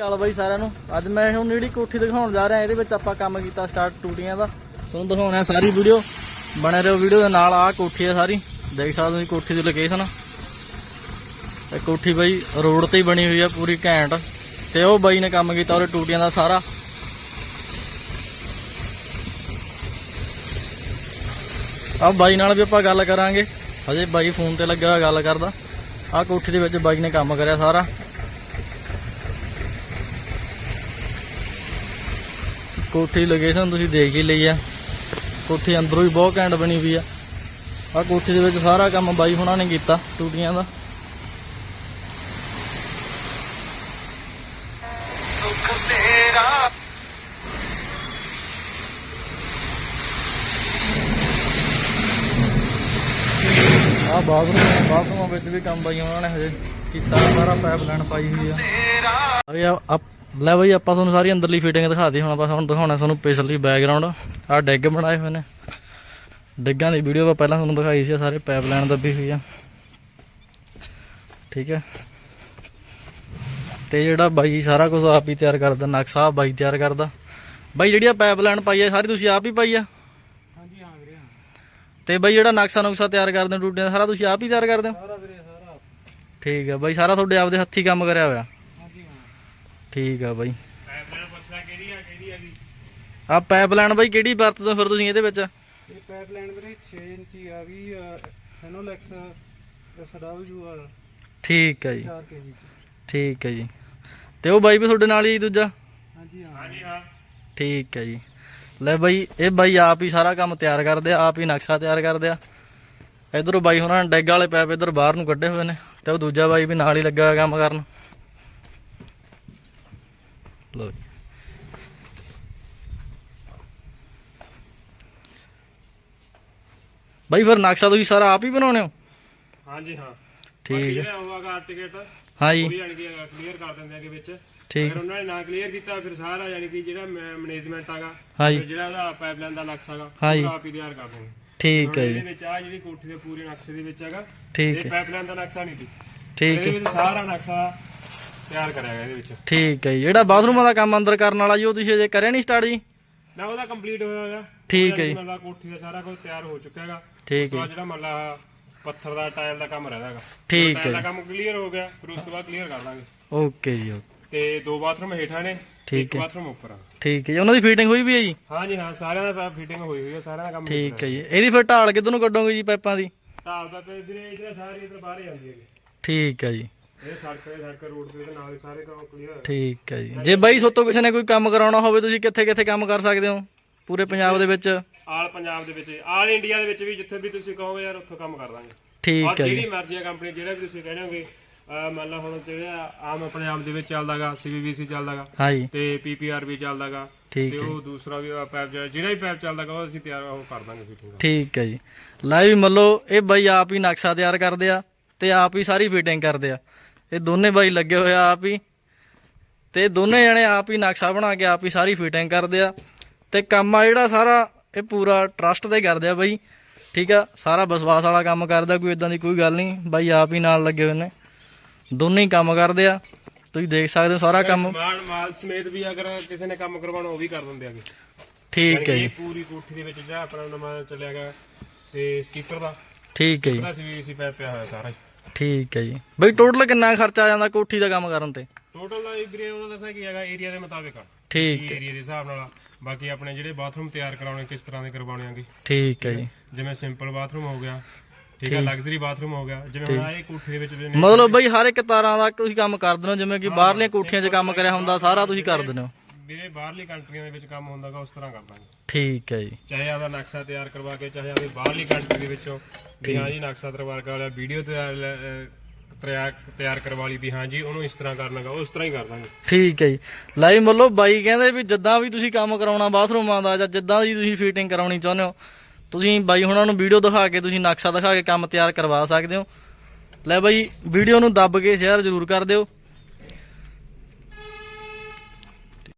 ਬਾਈ ਸਾਰਿਆਂ ਨੂੰ। ਅੱਜ ਮੈਂ ਹੁਣ ਜਿਹੜੀ ਕੋਠੀ ਦਿਖਾਉਣ ਜਾ ਰਿਹਾ, ਇਹਦੇ ਵਿੱਚ ਆਪਾਂ ਕੰਮ ਕੀਤਾ ਸਟਾਰਟ ਟੂਟੀਆਂ ਦਾ। ਤੁਹਾਨੂੰ ਦਿਖਾਉਣਾ ਸਾਰੀ ਵੀਡੀਓ ਬਣੇ ਰਹੋ ਵੀਡੀਓ ਦੇ ਨਾਲ ਆਹ ਕੋਠੀ ਹੈ ਸਾਰੀ। ਦੇਖ ਸਕਦੇ ਹੋ ਤੁਸੀਂ ਕੋਠੀ ਦੀ ਲੋਕੇਸ਼ਨ ਇਹ ਕੋਠੀ ਬਾਈ ਰੋਡ ਤੇ ਹੀ ਬਣੀ ਹੋਈ ਆ, ਪੂਰੀ ਘੈਂਟ। ਤੇ ਉਹ ਬਾਈ ਨੇ ਕੰਮ ਕੀਤਾ ਉਹਦੇ ਟੂਟੀਆਂ ਦਾ ਸਾਰਾ। ਆ ਬਾਈ ਨਾਲ ਵੀ ਆਪਾਂ ਗੱਲ ਕਰਾਂਗੇ। ਹਜੇ ਬਾਈ ਫੋਨ ਤੇ ਲੱਗਾ ਹੋਇਆ ਗੱਲ ਕਰਦਾ। ਆ ਕੋਠੀ ਦੇ ਵਿੱਚ ਬਾਈ ਨੇ ਕੰਮ ਕਰਿਆ ਸਾਰਾ। ਕੋਠੀ ਲੋਕੇਸ਼ਨ ਤੁਸੀਂ ਦੇਖ ਹੀ ਲਈ ਆ। ਕੋਠੀ ਅੰਦਰੋਂ ਵੀ ਬਹੁਤ ਘੈਂਟ ਬਣੀ ਹੋਈ ਆ। ਆ ਕੋਠੀ ਦੇ ਵਿੱਚ ਸਾਰਾ ਕੰਮ ਬਾਈ ਹੁਣਾਂ ਨੇ ਕੀਤਾ ਟੂਟੀਆਂ ਦਾ। ਆ ਬਾਥਰੂਮ ਬਾਥਰੂਮਾਂ ਵਿੱਚ ਵੀ ਕੰਮ ਬਾਈ ਉਹਨਾਂ ਨੇ ਹਜੇ ਕੀਤਾ ਸਾਰਾ ਪਾਈਪ ਲਾਈਨ ਪਾਈ ਹੋਈ ਆ। ਅਰੇ ਆ ਆ- ਲੈ ਬਈ ਆਪਾਂ ਤੁਹਾਨੂੰ ਸਾਰੀ ਅੰਦਰਲੀ ਫਿਟਿੰਗ ਦਿਖਾਤੀ ਹੁਣ ਆਪਾਂ ਤੁਹਾਨੂੰ ਦਿਖਾਉਣਾ ਤੁਹਾਨੂੰ ਪਿਛਲੀ ਬੈਕਗ੍ਰਾਉਂਡ ਆ ਡੈਗ ਬਣਾਏ ਹੋਏ ਨੇ। ਡਿੱਗਾਂ ਦੀ ਵੀਡੀਓ ਆਪਾਂ ਪਹਿਲਾਂ ਤੁਹਾਨੂੰ ਦਿਖਾਈ ਸੀ ਸਾਰੇ ਪਾਈਪ ਲਾਈਨ ਦੱਬੀ ਹੋਈ ਆ। ਠੀਕ ਹੈ ਤੇ ਜਿਹੜਾ ਬਾਈ ਸਾਰਾ ਕੁਝ ਆਪ ਹੀ ਤਿਆਰ ਕਰਦਾ ਨਕਸ਼ਾ ਆਪ ਬਾਈ ਤਿਆਰ ਕਰਦਾ। ਬਾਈ ਜਿਹੜੀ ਆ ਪਾਈਪ ਲਾਈਨ ਪਾਈ ਆ ਸਾਰੀ ਤੁਸੀਂ ਆਪ ਹੀ ਪਾਈ ਆ? ਹਾਂਜੀ ਹਾਂ ਵੀਰੇ ਤੇ ਬਾਈ ਜਿਹੜਾ ਨਕਸ਼ਾ ਨੁਕਸ਼ਾ ਤਿਆਰ ਕਰਦੇ ਹੋ ਦਾ ਸਾਰਾ ਤੁਸੀਂ ਆਪ ਹੀ ਤਿਆਰ ਕਰਦੇ ਹੋ? ਸਾਰਾ ਵੀਰੇ ਸਾਰਾ ਠੀਕ ਆ ਬਾਈ ਸਾਰਾ ਤੁਹਾਡੇ ਆਪਦੇ ਹੱਥੀ ਕੰਮ ਕਰਿਆ ਹੋਇਆ। ਹਾਂ ਠੀਕ ਆ ਬਾਈ। ਪਾਈਪਲਾਈਨ ਪੁੱਛਦਾ ਕਿਹੜੀ ਆ ਕਿਹੜੀ ਹੈਗੀ ਆ ਪਾਈਪਲਾਈਨ ਬਾਈ ਕਿਹੜੀ ਵਰਤਦੇ ਹੋ ਫਿਰ ਤੁਸੀਂ ਇਹਦੇ ਵਿੱਚ? ਇਹ ਪਾਈਪਲਾਈਨ ਵੀਰੇ 6 ਇੰਚੀ ਆ ਗਈ ਠੀਕ ਆ ਜੀ। 4 ਕੇਜੀ ਚ। ਠੀਕ ਹੈ ਜੀ। ਤੇ ਉਹ ਬਾਈ ਵੀ ਤੁਹਾਡੇ ਨਾਲ ਹੀ ਦੂਜਾ? ਹਾਂਜੀ ਹਾਂ। ਹਾਂਜੀ ਹਾਂ। ਠੀਕ ਹੈ ਜੀ। ਲੈ ਬਾਈ ਇਹ ਬਾਈ ਆਪ ਹੀ ਸਾਰਾ ਕੰਮ ਤਿਆਰ ਕਰਦੇ ਆ ਆਪ ਹੀ ਨਕਸ਼ਾ ਤਿਆਰ ਕਰਦੇ ਆ। ਇਧਰੋਂ ਬਾਈ ਉਹਨਾਂ ਨੇ ਡੈਗ ਵਾਲੇ ਪੈਪ ਇਧਰ ਬਾਹਰ ਨੂੰ ਕੱਢੇ ਹੋਏ ਨੇ ਤੇ ਉਹ ਦੂਜਾ ਬਾਈ ਵੀ ਨਾਲ ਹੀ ਲੱਗਾ ਕੰਮ ਕਰਨ। ਲੋ ਜੀ ਬਾਈ ਫਿਰ ਨਕਸ਼ਾ ਤੁਸੀਂ ਸਾਰਾ ਆਪ ਹੀ ਬਣਾਉਣੇ ਹੋ? ਹਾਂਜੀ ਹਾਂ। ਠੀਕ ਹੈ। ਜਿਹੜਾ ਹੋਊਗਾ ਟਿਕਟ ਹਾਂ ਜੀ ਉਹ ਯਾਨੀ ਕਿ ਕਲੀਅਰ ਕਰ ਦਿੰਦੇ ਆਗੇ ਵਿੱਚ। ਠੀਕ। ਅਗਰ ਉਹਨਾਂ ਨੇ ਨਾ ਕਲੀਅਰ ਕੀਤਾ ਫਿਰ ਸਾਰਾ ਯਾਨੀ ਕਿ ਜਿਹੜਾ ਮੈਨੇਜਮੈਂਟ ਫਿਰ ਜਿਹੜਾ ਉਹਦਾ ਪਾਈਪਲਾਈਨ ਦਾ ਨਕਸ਼ਾ ਹੈਗਾ। ਉਹ ਆਪ ਹੀ ਤਿਆਰ ਕਰ ਦੇਣਗੇ ਠੀਕ ਹੈ ਇਹਦੇ ਜੀ। ਵਿੱਚ ਆ ਜਿਹੜੀ ਕੋਠੀ ਦੇ ਪੂਰੇ ਨਕਸ਼ੇ ਦੇ ਵਿੱਚ ਹੈਗਾ ਠੀਕ ਇਹ ਹੈ। ਪਾਈਪਲਾਈਨ ਦਾ ਨਕਸ਼ਾ ਨਹੀਂ ਠੀਕ ਇਹਦੇ ਹੈ। ਵਿੱਚ ਸਾਰਾ ਨਕਸ਼ਾ ਤਿਆਰ ਕਰਿਆ ਗਿਆ ਇਹਦੇ ਵਿੱਚ। ਠੀਕ ਹੈ ਜੀ। ਜਿਹੜਾ ਬਾਥਰੂਮਾਂ ਦਾ ਕੰਮ ਅੰਦਰ ਕਰਨ ਵਾਲਾ ਜੀ ਉਹ ਤੁਸੀਂ ਅਜੇ ਕਰਿਆ ਨਹੀਂ ਸਟਾਰਟ ਜੀ? ਨਾ ਉਹਦਾ ਕੰਪਲੀਟ ਹੋਇਆ ਹੋਇਆ। ਠੀਕ ਹੈ ਜੀ। ਮਤਲਬ ਕੋਠੀ ਦਾ ਸਾਰਾ ਕੁਝ ਤਿਆਰ ਹੋ ਚੁੱਕਾ ਹੈਗਾ। ਠੀਕ ਹੈ। ਜਿਹੜਾ ਮਤਲਬ ਪੱਥਰ ਦਾ ਟਾਇਲ ਦਾ ਕੰਮ ਰਹਿੰਦਾ ਹੈਗਾ। ਠੀਕ ਟਾਇਲ ਦਾ ਹੈ। ਕੰਮ ਕਲੀਅਰ ਹੋ ਗਿਆ ਫਿਰ ਉਸ ਤੋਂ ਬਾਅਦ ਕਲੀਅਰ ਕਰ ਦਾਂਗੇ। ਓਕੇ ਜੀ ਤੇ ਦੋ ਬਾਥਰੂਮ ਹੇਠਾਂ ਨੇ ਠੀਕ ਇੱਕ ਹੈ। ਬਾਥਰੂਮ ਉੱਪਰ ਆ। ਠੀਕ ਹੈ ਜੀ। ਉਹਨਾਂ ਦੀ ਫਿਟਿੰਗ ਹੋਈ ਵੀ ਹੈ ਜੀ? ਹਾਂਜੀ ਹਾਂ ਸਾਰਿਆਂ ਦਾ ਫਿਟਿੰਗ ਹੋਈ ਹੋਈ ਹੈ ਸਾਰਿਆਂ ਦਾ ਕੰਮ ਠੀਕ ਹੈ ਜੀ। ਇਹਦੀ ਫਿਰ ਢਾਲ ਕਿੱਧਰ ਨੂੰ ਕੱਢੋਗੇ ਜੀ ਪਾਈਪਾਂ ਦੀ? ਢਾਲ ਦਾ ਤੇ ਇਧਰੇ ਇਧਰੇ ਸਾਰੀ ਇਧਰ ਬਾਹਰ ਹੀ ਜਾਂਦੀ ਹੈ ਠੀਕ ਹੈ ਜੀ। ਇਹ ਸੜਕ ਹੈ ਸੜਕ ਰੋਡ ਤੇ ਇਹਦੇ ਨਾਲ ਹੀ ਸਾਰੇ ਕੰਮ ਕਲੀਅਰ ਠੀਕ ਹੈ ਜੀ। ਜੇ ਬਾਈ ਸੋਤੋਂ ਕਿਸੇ ਨੇ ਕੋਈ ਕੰਮ ਕਰਾਉਣਾ ਹੋਵੇ ਤੁਸੀਂ ਕਿੱਥੇ ਕਿੱਥੇ ਕੰਮ ਕਰ ਸਕਦੇ ਹੋ? ਪੂਰੇ ਪੰਜਾਬ ਦੇ ਵਿੱਚ? ਆਲ ਪੰਜਾਬ ਦੇ ਵਿੱਚ ਆਲ ਇੰਡੀਆ ਦੇ ਵਿੱਚ ਵੀ ਜਿੱਥੇ ਵੀ ਤੁਸੀਂ ਕਹੋਗੇ ਯਾਰ ਉੱਥੋਂ ਕੰਮ ਕਰ ਦਾਂਗੇ। ਠੀਕ ਹੈ ਜੀ। ਜਿਹੜੀ ਮਰਜ਼ੀ ਆ ਕੰਪਨੀ ਜਿਹੜਾ ਵੀ ਤੁਸੀਂ ਕਹਿੰਦੇ ਹੋਗੇ ਮੰਨ ਲਾ ਹੁਣ ਜਿਹੜਾ ਆਮ ਪੰਜਾਬ ਦੇ ਵਿੱਚ ਚੱਲਦਾਗਾ ਸੀਬੀਬੀਸੀ ਚੱਲਦਾਗਾ ਹਾਂ ਜੀ। ਤੇ ਪੀਪੀਆਰ ਵੀ ਚੱਲਦਾਗਾ ਠੀਕ ਤੇ ਉਹ ਦੂਸਰਾ ਵੀ ਪੈਪ ਜਿਹੜਾ ਵੀ ਪੈਪ ਚੱਲਦਾਗਾ ਉਹ ਅਸੀਂ ਤਿਆਰ ਉਹ ਕਰ ਦਾਂਗੇ ਫਿਟਿੰਗ ਠੀਕ ਹੈ ਜੀ। ਲੈ ਵੀ ਮੰਨ ਲਓ ਇਹ ਬਾਈ ਆਪ ਹੀ ਨਕਸ਼ਾ ਤਿਆਰ ਕਰਦੇ ਆ ਤੇ ਆਪ ਹੀ ਸਾਰੀ ਫਿਟਿੰਗ ਕਰਦੇ ਆ। ਇਹ ਦੋਨੇ ਬਾਈ ਲੱਗੇ ਹੋਏ ਆ ਆਪ ਹੀ। ਤੇ ਦੋਨੇ ਜਣੇ ਆਪ ਹੀ ਨਕਸ਼ਾ ਬਣਾ ਕੇ ਆਪ ਹੀ ਸਾਰੀ ਫਿਟਿੰਗ ਕਰਦੇ ਆ। ਤੇ ਕੰਮ ਆ ਜਿਹੜਾ ਸਾਰਾ ਇਹ ਪੂਰਾ ਟਰਸਟ ਤੇ ਕਰਦੇ ਆ ਬਾਈ। ਠੀਕ ਆ ਸਾਰਾ ਵਿਸ਼ਵਾਸ ਵਾਲਾ ਕੰਮ ਕਰਦਾ ਕੋਈ ਇਦਾਂ ਦੀ ਕੋਈ ਗੱਲ ਨਹੀਂ। ਬਾਈ ਆਪ ਹੀ ਨਾਲ ਲੱਗੇ ਹੋਏ ਨੇ। ਦੋਨੇ ਹੀ ਕੰਮ ਕਰਦੇ ਆ। ਤੁਸੀਂ ਦੇਖ ਸਕਦੇ ਹੋ ਸਾਰਾ ਕੰਮ। ਸਮਾਨ ਮਾਲ ਸਮੇਤ ਵੀ ਅਗਰ ਕਿਸੇ ਨੇ ਕੰਮ ਕਰਵਾਉਣਾ ਉਹ ਵੀ ਕਰ ਦਿੰਦੇ ਆਗੇ ਠੀਕ ਹੈ ਜੀ। ਪੂਰੀ ਕੋਠੀ ਦੇ ਵਿੱਚ ਜਿਹੜਾ ਆਪਣਾ ਨਵਾਂ ਚੱਲਿਆ ਗਿਆ ਤੇ ਸਪੀਕਰ ਦਾ। ਠੀਕ ਹੈ ਜੀ। ਉਹਦਾ ਸੀਬੀਬੀਸੀ ਪੈਪ ਪਿਆ ਹੋਇਆ ਸਾਰਾ ਠੀਕ ਹੈ ਜੀ। ਬਈ ਟੋਟਲ ਕਿੰਨਾ ਖਰਚਾ ਆ ਜਾਂਦਾ ਕੋਠੀ ਦਾ ਕੰਮ ਕਰਨ ਤੇ? ਟੋਟਲ ਦਾ ਵੀਰੇ ਉਹਨਾਂ ਦੱਸਿਆ ਕੀ ਹੈਗਾ ਏਰੀਆ ਦੇ ਮੁਤਾਬਿਕ ਆ। ਠੀਕ ਏਰੀਆ ਦੇ ਹਿਸਾਬ ਨਾਲ ਆ। ਬਾਕੀ ਆਪਣੇ ਜਿਹੜੇ ਬਾਥਰੂਮ ਤਿਆਰ ਕਰਾਉਣੇ ਕਿਸ ਤਰ੍ਹਾਂ ਦੇ ਕਰਵਾਉਣੇ ਆਗੇ। ਠੀਕ ਹੈ ਜੀ। ਜਿਵੇਂ ਸਿੰਪਲ ਬਾਥਰੂਮ ਹੋ ਗਿਆ। ਠੀਕ ਹੈ ਲਗਜ਼ਰੀ ਬਾਥਰੂਮ ਹੋ ਗਿਆ। ਜਿਵੇਂ ਹੁਣ ਇਹ ਕੋਠੀ ਦੇ ਵਿੱਚ ਨੇ ਮਤਲਬ ਬਈ ਹਰ ਇੱਕ ਤਰ੍ਹਾਂ ਦਾ ਤੁਸੀਂ ਕੰਮ ਕਰ ਦਿੰਦੇ ਹੋ ਜਿਵੇਂ ਕਿ ਬਾਹਰਲੀਆਂ ਕੋਠੀਆਂ 'ਚ ਕੰਮ ਕਰਿਆ ਹੁੰਦਾ ਸਾਰਾ ਤੁਸੀਂ ਕਰ ਦਿੰਦੇ ਹੋ। ਵੀਰੇ ਬਾਹਰਲੀ ਕੰਟਰੀਆਂ ਦੇ ਵਿੱਚ ਕੰਮ ਹੁੰਦਾਗਾ ਉਸ ਤਰ੍ਹਾਂ ਕਰ ਦਾਂਗੇ ਠੀਕ ਹੈ ਜੀ। ਚਾਹੇ ਆਦਾ ਨਕਸ਼ਾ ਤਿਆਰ ਕਰਵਾ ਕੇ ਚਾਹੇ ਆਦੀ ਬਾਹਰਲੀ ਕੰਟਰੀ ਦੇ ਵਿੱਚੋਂ ਵੀ ਹਾਂ ਜੀ ਨਕਸ਼ਾ ਤਿਆਰ ਕਰ ਲਿਆ ਵੀਡੀਓ ਤਿਆਰ ਤਿਆਰ ਤਿਆਰ ਕਰਵਾ ਲਈ ਵੀ ਹਾਂ ਜੀ ਉਹਨੂੰ ਇਸ ਤਰ੍ਹਾਂ ਕਰਨਾਗਾ ਉਸ ਤਰ੍ਹਾਂ ਹੀ ਕਰ ਦਾਂਗੇ ਠੀਕ ਹੈ ਜੀ। ਲੈ ਵੀ ਮਤਲਬ ਬਾਈ ਕਹਿੰਦੇ ਵੀ ਜਿੱਦਾਂ ਵੀ ਤੁਸੀਂ ਕੰਮ ਕਰਾਉਣਾ ਬਾਥਰੂਮਾਂ ਦਾ ਜਾਂ ਜਿੱਦਾਂ ਦੀ ਤੁਸੀਂ ਫਿਟਿੰਗ ਕਰਾਉਣੀ ਚਾਹੁੰਦੇ ਹੋ ਤੁਸੀਂ ਬਾਈ ਹੁਣਾਂ ਨੂੰ ਵੀਡੀਓ ਦਿਖਾ ਕੇ ਤੁਸੀਂ ਨਕਸ਼ਾ ਦਿਖਾ ਕੇ ਕੰਮ ਤਿਆਰ ਕਰਵਾ ਸਕਦੇ ਹੋ। ਲੈ ਬਾਈ ਵੀਡੀਓ ਨੂੰ ਦੱਬ ਕੇ ਸ਼ੇਅਰ ਜ਼ਰੂਰ ਕਰ ਦਿਓ।